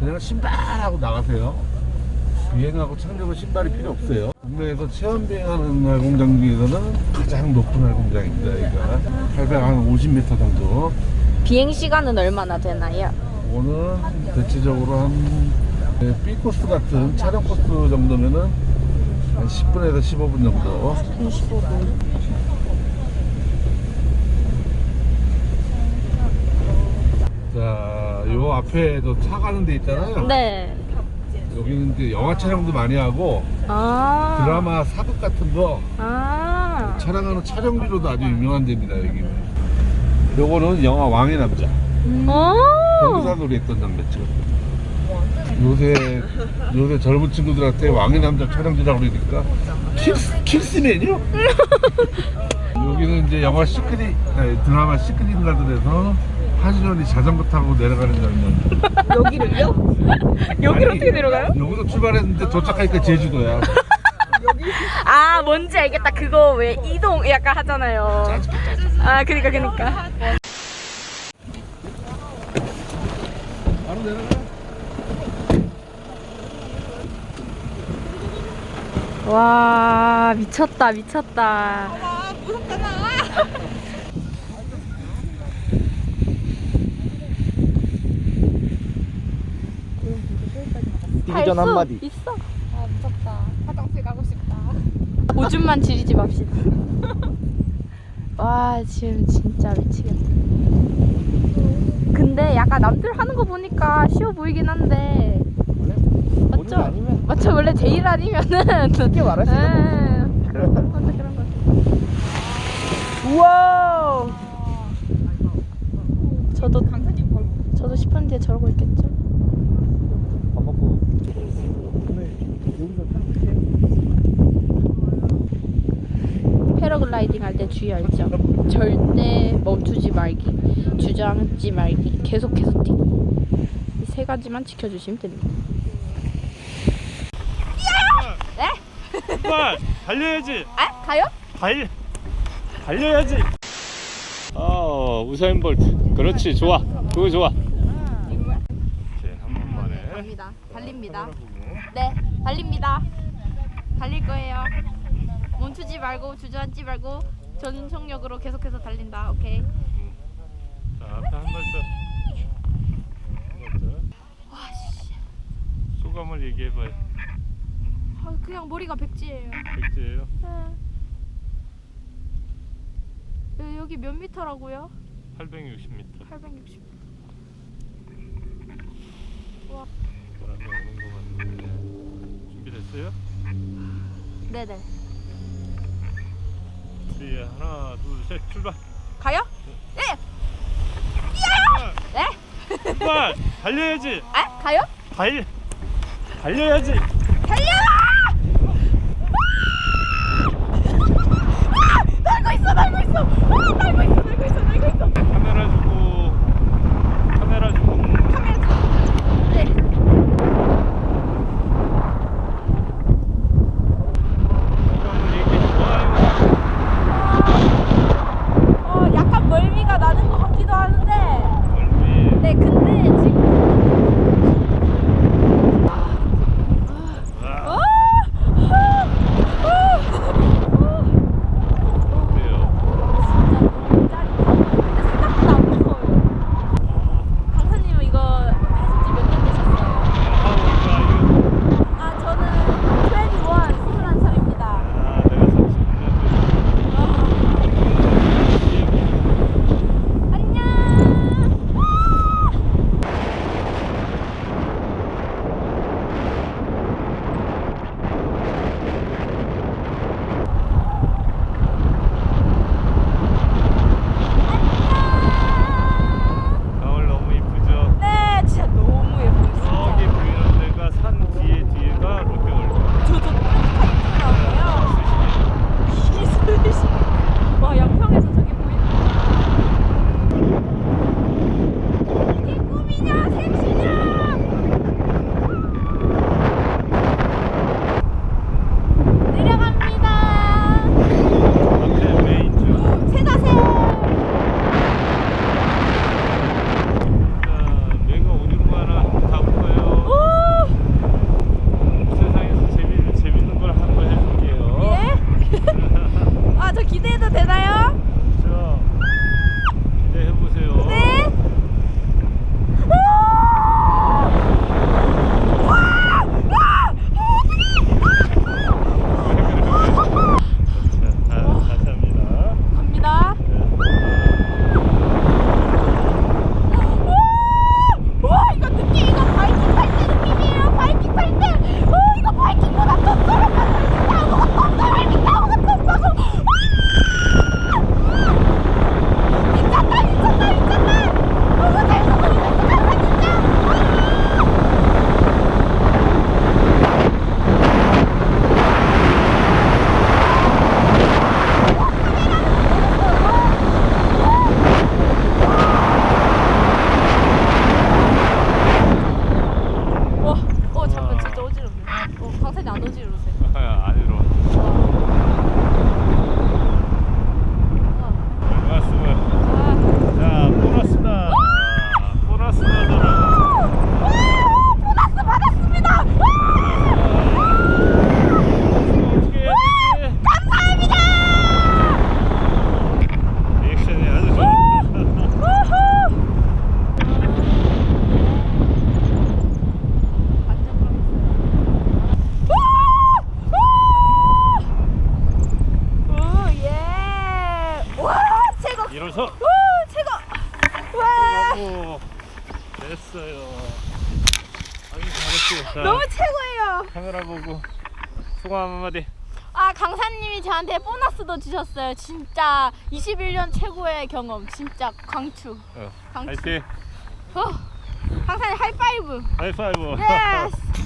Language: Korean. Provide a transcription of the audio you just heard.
그냥 신발하고 나가세요. 비행하고 착륙은 신발이 필요 없어요. 국내에서 체험 비행하는 날 공장 중에서는 가장 높은 날 공장입니다. 여기가 850m 정도. 비행 시간은 얼마나 되나요? 이거는 대체적으로 한 네, B 코스 같은 촬영 코스 정도면은 한 10분에서 15분 정도. 15분. 앞에도 차 가는 데 있잖아요. 네. 여기는 이제 영화 촬영도 많이 하고 아. 드라마 사극 같은 거 아. 촬영하는 촬영지로도 아주 유명한 데입니다. 여기는. 요거는 영화 왕의 남자. 오. 공사놀이 했던 장면죠. 요새 요새 젊은 친구들한테 왕의 남자 촬영지라고 그러니까 킬스 킬스맨이요? 여기는 이제 영화 시크릿 아니, 드라마 시크릿 가든에서 하진원이 자전거 타고 내려가는 장면. 여기를요? 여기로 아니, 어떻게 내려가요? 여기서 출발했는데 도착하니까 제주도야. 아 뭔지 알겠다. 그거 왜 이동 약간 하잖아요. 아 그니까 그니까. 바로 내려가. 와 미쳤다 미쳤다. 뛰기 전 한마디. 있어. 아 무섭다. 화장실 가고 싶다. 오줌만 지리지 맙시다. 와 지금 진짜 미치겠다. 근데 약간 남들 하는 거 보니까 쉬워 보이긴 한데 맞죠? 아니면 맞죠? 원래 제일 아니면은 쉽게 말할 수 있는 에, 그런 거 같아 그런 거. 우와. 저도 강사님 벌. 저도 10분 뒤에 저러고 있겠죠? 밥 먹고 패러글라이딩 할 때 주의할 점 절대 멈추지 말기 주저앉지 말기 계속해서 뛰기 이 세 가지만 지켜주시면 됩니다 정말 달려야지. 아? 가요? 달 달려야지. 어 우사인 볼트. 그렇지 좋아. 그거 좋아. 이렇게 한 번만에. 갑니다 달립니다 네 달립니다 달릴 거예요 멈추지 말고 주저앉지 말고 전속력으로 계속해서 달린다 오케이 자 앞에 한 발짝. 한 발짝. 와씨 소감을 얘기해 봐요. 아, 그냥 머리가 백지예요 백지예요. 네. 여- 여기 몇 미터라고요? 860m. 860 바람이 오는 것 같은데. 준비됐어요? 네네 준비 하나 둘셋 출발. 가요? 네! 네? 출발. 달려야지. 아? 가요? 달 달려야지. 기대해도 되나요? 일어서. 오, 최고. 와. 오, 됐어요. 아유, 잘했어. 너무 최고예요. 카메라 보고 소감 한마디. 아 강사님이 저한테 보너스도 주셨어요. 진짜 21년 최고의 경험. 진짜 강추. 어, 강추. 화이팅. 어, 강사님 하이파이브. 하이파이브. 예스.